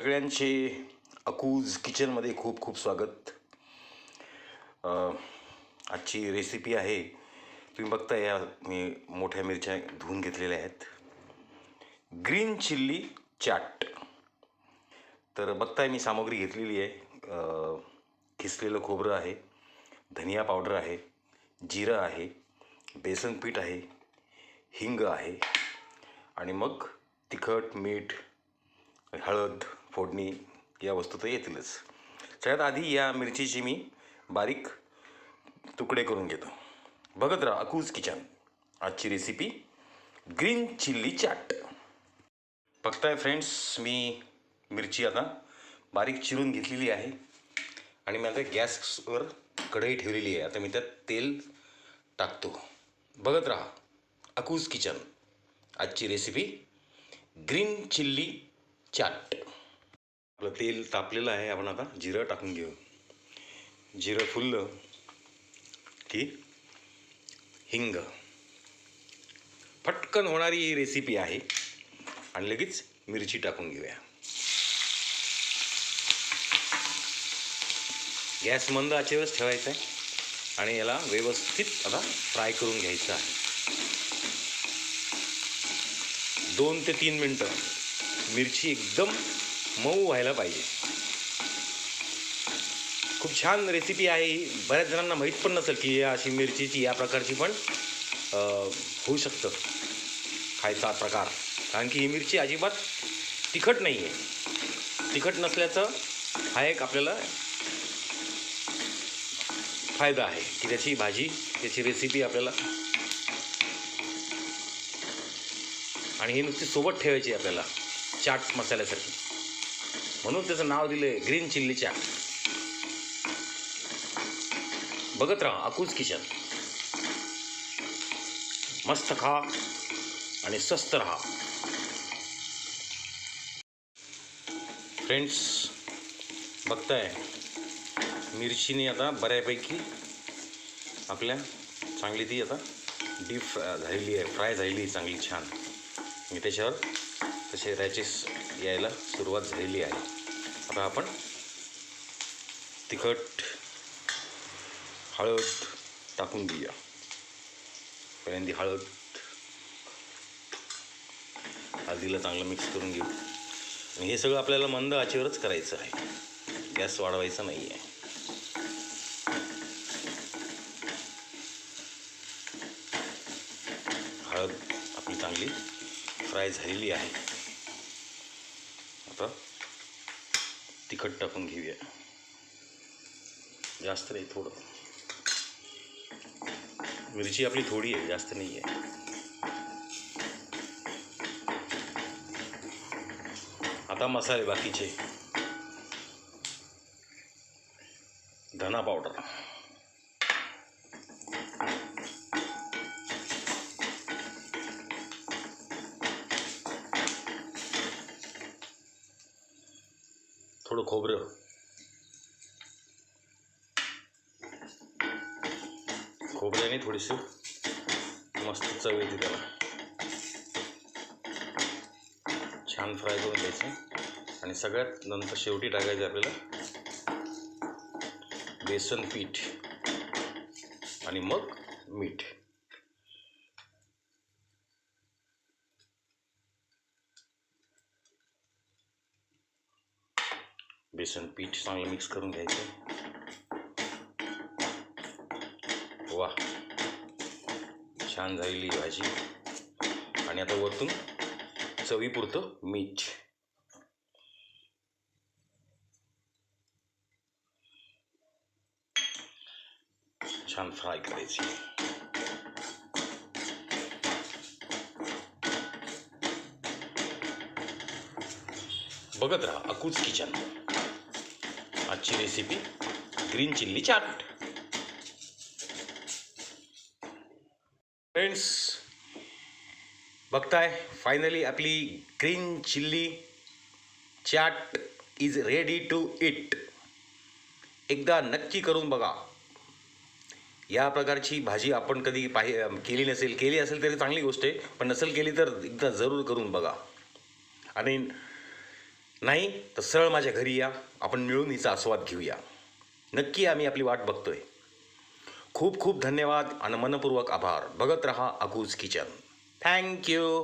सगळ्यांचे अकूज किचनमध्ये खूप खूप स्वागत. आजची रेसिपी आहे. तुम्ही बघता या मी मोठ्या मिरच्या धुवून घेतलेल्या आहेत. ग्रीन चिल्ली चाट तर बघताय मी सामग्री घेतलेली आहे. खिसलेलं किसलेलं खोबरं आहे धनिया पावडर आहे जिरं आहे बेसन पीठ आहे हिंग आहे आणि मग तिखट मीठ हळद फोडणी या वस्तू तर येतीलच. सगळ्यात आधी या मिरचीची मी बारीक तुकडे करून घेतो. बघत राहा अकूज किचन. आजची रेसिपी ग्रीन चिल्ली चाट बघताय फ्रेंड्स मी मिरची आता बारीक चिरून घेतलेली आहे. आणि मी आता गॅसवर कढई ठेवलेली आहे. आता मी त्यात तेल टाकतो. बघत राहा अकूज किचन. आजची रेसिपी ग्रीन चिल्ली चाट आपलं तेल तापलेलं आहे. आपण आता जिरं टाकून घेऊ. जिरं फुललं की हिंग. फटकन होणारी ही रेसिपी आहे. आणि लगेच मिरची टाकून घेऊया. गॅस मंद आचेवरच ठेवायचा आहे आणि याला व्यवस्थित आता फ्राय करून घ्यायचं आहे. दोन ते तीन मिनटं मिरची एकदम मऊ व्हायला पाहिजे. खूप छान रेसिपी आहे. ही बऱ्याच जणांना माहीत पण नसेल की या अशी मिरचीची या प्रकारची पण होऊ शकतं. खायचा प्रकार. कारण की ही मिरची अजिबात तिखट नाही आहे तिखट नसल्याचं हा एक आपल्याला फायदा आहे. की त्याची भाजी त्याची रेसिपी आपल्याला आणि ही नुसती सोबत ठेवायची आहे आपल्याला. चाट मसाल्यासाठी म्हणून त्याचं नाव दिलं ग्रीन चिल्ली चाट बघत राहा अकूज किचन. मस्त खा आणि स्वस्त राहा. फ्रेंड्स बघताय मिरचीने आता बऱ्यापैकी आपल्या चांगली ती आता डीप झालेली आहे फ्राय झालेली चांगली छान. मी त्याच्यावर तसे रॅचेस यायला सुरुवात झालेली आहे. आता आपण तिखट हळद टाकून घेऊया. पहिल्यांदा हळद हळदीला चांगलं मिक्स करून घेऊ. आणि हे सगळं आपल्याला मंद आचेवरच करायचं आहे. गॅस वाढवायचा नाही आहे हळद आपली चांगली फ्राय झालेली आहे. आता तिखट टाकून घेऊया. जास्त नाही थोडं. मिरची आपली थोडी आहे जास्त नाही आहे. आता मसाले बाकीचे. धना पावडर. थोडं खोबरं. खोबऱ्याने थोडीशी मस्त चव येते त्याला. छान फ्राय करून घ्यायचं. आणि सगळ्यात नंतर शेवटी टाकायचं आपल्याला बेसन पीठ आणि मग मीठ. बेसन पीठ चांगलं मिक्स करून घ्यायचं. वा. छान झालेली भाजी. आणि आता वरतून चवीपुरतं मीठ. छान फ्राय करायची. बघत राहा अकूच किचन आजची recipe green chilli chaat friends बघताय फायनली आपली green chilli chaat is ready to eat एकदा नक्की करून बघा. या प्रकारची भाजी आपण कधी पाहि केली नसेल केली असेल तरी चांगली गोष्ट आहे पण नसेल केली तर एकदा जरूर करून बघा. आणि नाही तर सरळ माझ्या घरी या. आपण मिळून हिचा आस्वाद घेऊया. नक्की आम्ही आपली वाट बघतोय. खूप खूप धन्यवाद आणि मनपूर्वक आभार. बघत रहा अकूज किचन. थँक्यू